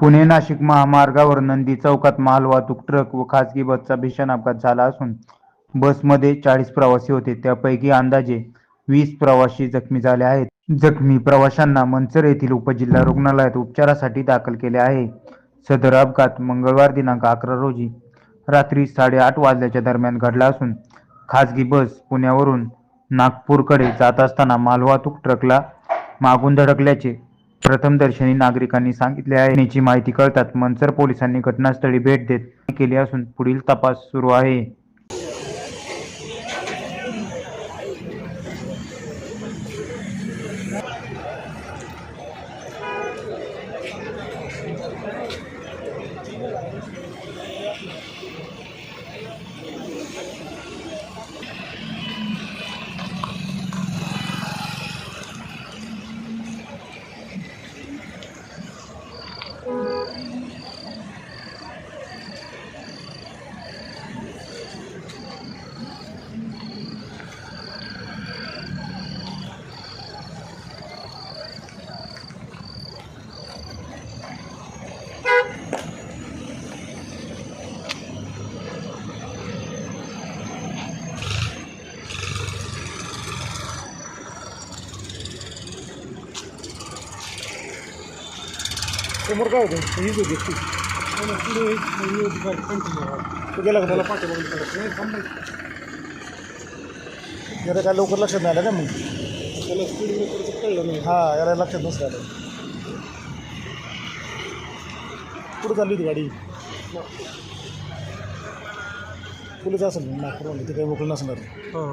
पुणे नाशिक महामार्गावर नंदी चौकात मालवाहतूक ट्रक व खासगी बसचा भीषण अपघात झाला असून बसमध्ये चाळीस प्रवासी होते. त्यापैकी अंदाजे वीस प्रवासी जखमी झाले आहेत. जखमी प्रवाशांना मंचर येथील उपजिल्हा रुग्णालयात उपचारासाठी दाखल केले आहे. सदर अपघात मंगळवार दिनांक अकरा रोजी रात्री साडेआठ वाजल्याच्या दरम्यान घडला असून खासगी बस पुण्यावरून नागपूरकडे जात असताना मालवाहतूक ट्रकला मागून धडकल्याचे प्रथमदर्शनी नागरिकांनी सांगितले आहे. याची माहिती कळताच मंचर पोलिसांनी घटनास्थळी भेट देत केली असून पुढील तपास सुरू आहे. समोर काय होतं? हीच होती ती पुढे ही होती काय कंटिन्यू तो गेला का? त्याला पाठी बघून पडत नाही थांबायचं जरा काय लवकर लक्षात नाही आलं का मग? त्याला स्पीड ब्रेकरचं कळलं नाही. हां याला लक्षात नसलं आलं. कुठं चालली होती गाडी. पोलीस असेल नागपूरमध्ये ते काही मोकळं नसणार. हां.